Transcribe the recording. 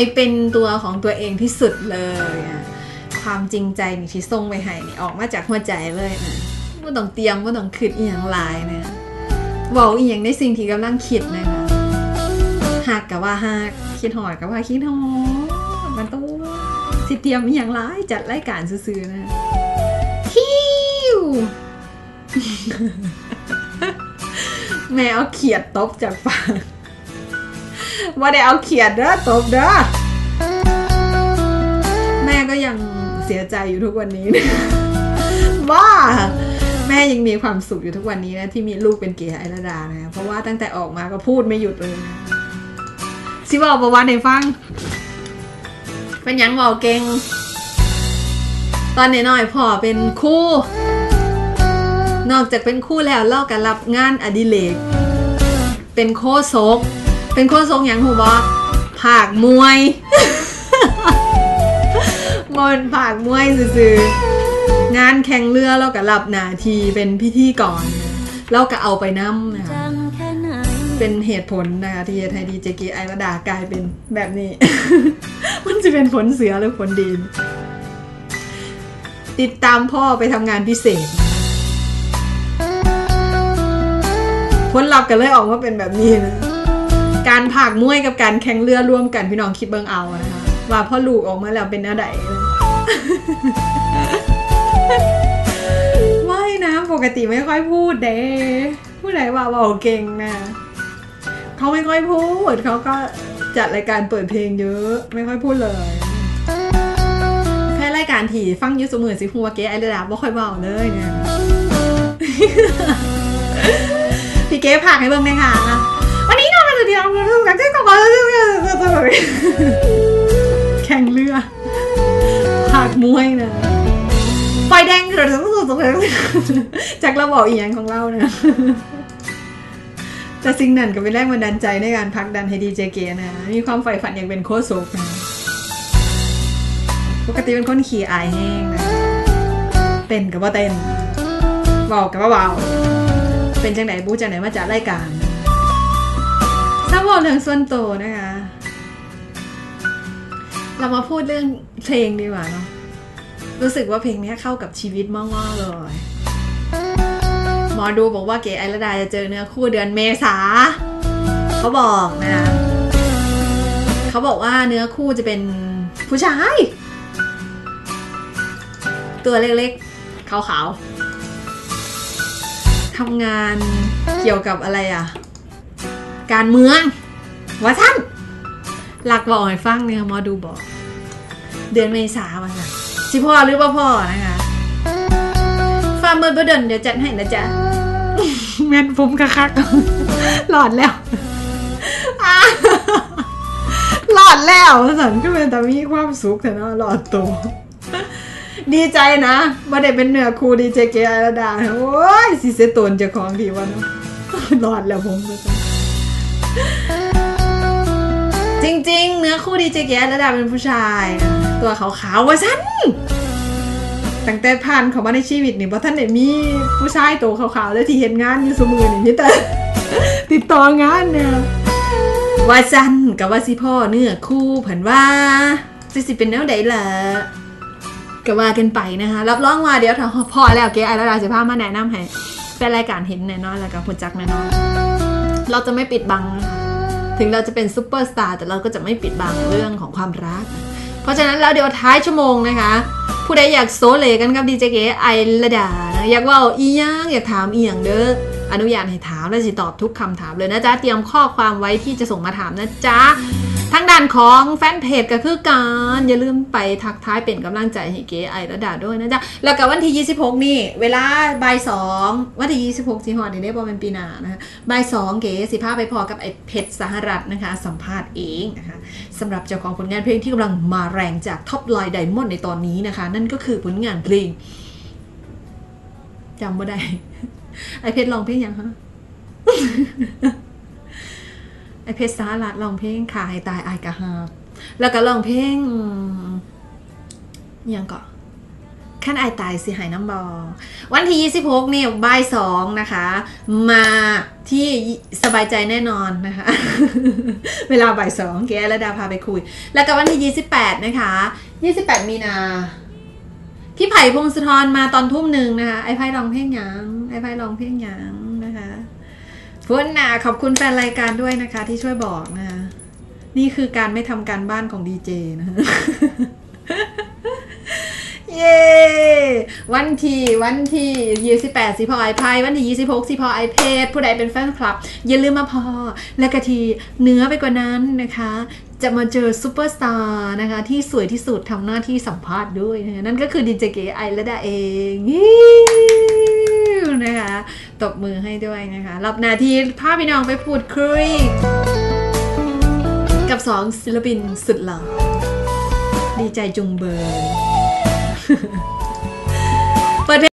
ให้เป็นตัวของตัวเองที่สุดเลยความจริงใจนี่ที่ส่งไปให้นี่ออกมาจากหัวใจเลยนะไม่ต้องเตรียมไม่ต้องคิดอีหยังหลายนะบอกอีหยังในสิ่งที่กำลังคิดนะคะหักกับว่าหักคิดหอดกับว่าคิดหอดมันต้องสิเตรียมอีหยังหลายจัดรายการซื่อๆนะฮิวแม่เอาเขียดตบจากปาก ว่าได้เอาเขียดเด้อตบเด้อแม่ก็ยังเสียใจอยู่ทุกวันนี้นะว่าแม่ยังมีความสุขอยู่ทุกวันนี้นะที่มีลูกเป็นเกย์ไอระดานะเพราะว่าตั้งแต่ออกมาก็พูดไม่หยุดเลยนะสิบอกประวัติให้ฟัง เป็นหยังบอกเก่งตอนน้อยๆพ่อเป็นครู่นอกจากเป็นครู่แล้วเล่ากันรับงานอดิเรกเป็นโคศก เป็นโคศกหยังหูบอกผากมวยมนผากมวยซื่อๆงานแข่งเรือเราก็รับหนาทีเป็นพิธีก่อนเราก็เอาไปน้ำนะคะเป็นเหตุผลนะคะที่ไทยดีเจกีไอระดากลายเป็นแบบนี้ มันจะเป็นผลเสียหรือผลดี ติดตามพ่อไปทำงานพิเศษ ผลลัพธ์กันเลยออกมาเป็นแบบนี้นะ การผากมวยกับการแข่งเรือร่วมกันพี่น้องคิดเบิ่งเอานะคะว่าพ่อลูกออกมาแล้วเป็นอะไรไม่นะปกติไม่ค่อยพูดเด้ผู้ใดว่าเบาเก่งนะเขาไม่ค่อยพูดเขาก็จัดรายการเปิดเพลงเยอะไม่ค่อยพูดเลยแค่รายการถี่ฟังอยูสมือสิพูว่าเก๋ไอเดาบ่ค่อยเบาเลยเนี่ยพี่เก๋ผักให้เบิ่งเลยค่ะวันนี้ แข่งเรือผักมวยนะไฟแดงเกิดจากระบอกอีหยังของเราเนี่ยแต่สิ่งนั้นก็เป็นแรงบันดาลใจในการพักดันให้ดีเจเกนะ มีความใฝ่ฝันอยากเป็นโค้ชโซกนะปกติเป็นคนขี่อายแห้งนะเต้นกับว่าเต้นบอกกับว่าเบาเป็นจังไหนบูจังไหนมาจากรายการ ถ้าบอกเรื่องส่วนตัวนะคะ เรามาพูดเรื่องเพลงดีกว่าเนาะรู้สึกว่าเพลงนี้เข้ากับชีวิตมากๆเลย หมอดูบอกว่าเก๋ไอระดาจะเจอเนื้อคู่เดือนเมษาเขาบอกนะเขาบอกว่าเนื้อคู่จะเป็นผู้ชาย ตัวเล็กๆขาวๆทำงานเกี่ยวกับอะไรอะ การเมืองว่าท่านหลักบอกให้ฟังเนี่ยหมอดูบอก เดือนเมษาวันน่ะสิพ่อหรือว่าพ่อนะคะฟาร์มเมอร์บดนเดี๋ยวจัดให้นะจ๊ะแม่นฟุ้มคักๆหลอดแล้วอะหลอดแล้วสันก็เป็นแต่มีความสุขแต่เนาะหลอดตัวดีใจนะว่าได้เป็นเนื้อคู่ดีเจเกอาราดาโอ้ยสิเสยตนเจะของดีวะเนาะหลอดแล้วผมก็ จริง ๆ เนื้อคู่ดีเจเกอาราดาเป็นผู้ชาย ตัวขาวๆว่าสั้นตั้งแต่ผ่านเขามาในชีวิตนี่เพราะท่านได้มีผู้ชายตัวขาวๆแล้วที่เห็นงานอยู่สมือนี่มีแต่ติดต่องานเนี่ยว่าจันกับว่าสิพ่อเนื้อคู่ผันว่าสิสิเป็นแนวใดล่ะก็ว่ากันไปนะคะรับรองว่าเดี๋ยวถ้าพอแล้วเก๋ไอแล้วเราจะพามาแนะนำให้เป็นรายการเห็นแน่นอนแล้วก็หุ่นจักแน่นอน เราจะไม่ปิดบังนะคะถึงเราจะเป็นซูเปอร์สตาร์แต่เราก็จะไม่ปิดบังเรื่องของความรัก เพราะฉะนั้นแล้วเดี๋ยวท้ายชั่วโมงนะคะ ผู้ใดอยากโซเลกันกับดีเจเก๋ไอระดา อยากว่าอีหยังอยากถามอีอยังเด้ออนุญาตให้ถามและสิตอบทุกคำถามเลยนะจ๊ะ เตรียมข้อความไว้ที่จะส่งมาถามนะจ๊ะ ทางด้านของแฟนเพจก็คือการอย่าลืมไปทักท้ายเป็นกำลังใจให้เก๋ไอระดาด้วยนะจ๊ะ แล้วก็วันที่ 26 นี่ เวลาบ่ายสองวันที่ 26สิหอดนี่ได้บอเป็นปีหนานะคะบ่ายสองเก๋สิพาไปพอกับไอเพชรสหรัฐนะคะ สัมภาษณ์เองนะคะสำหรับเจ้าของผลงานเพลงที่กำลังมาแรงจากท็อปไลน์ไดมอนด์ในตอนนี้นะคะ นั่นก็คือผลงานเพลงจำไม่ได้ไอเพชรร้องเพลงยังฮะ ไอเพชรสหรัฐร้องเพลงขายตายอายกะฮาบแล้วก็ร้องเพลงยังก่อขั้นอตายสิหายน้ำบอ วันที่ 26เนี่ยบ่ายสองนะคะ มาที่สบายใจแน่นอนนะคะ เวลาบ่ายสองแกและดาพาไปคุย แล้วก็วันที่ 28 นะคะ 28 มีนา พี่ไผ่พงศธรมาตอนทุ่มหนึ่งนะคะ ไอไพ่ร้องเพลงหยังไอไพ่ร้องเพลงหยังนะคะ พุนนะขอบคุณแฟนรายการด้วยนะคะ ที่ช่วยบอกนะคะนี่คือการไม่ทำการบ้านของดีเจนะคะเย้วันที่วันที่ยี่สิบแปดสิพอไอพายวันที่ยี่สิบหกสิพอไอเพจผู้ใดเป็นแฟนคลับ อย่าลืมมาพอ และกะทีเนื้อไปกว่านั้นนะคะ จะมาเจอซูเปอร์สตาร์นะคะ ที่สวยที่สุดทำหน้าที่สัมภาษณ์ด้วยนะนั่นก็คือดีเจเกไอและดาเอง นะคะตบมือให้ด้วยนะคะรับหน้าที่พาพี่น้องไปพูดคุยกับสองศิลปินสุดหล่อดีใจจุงเบิร์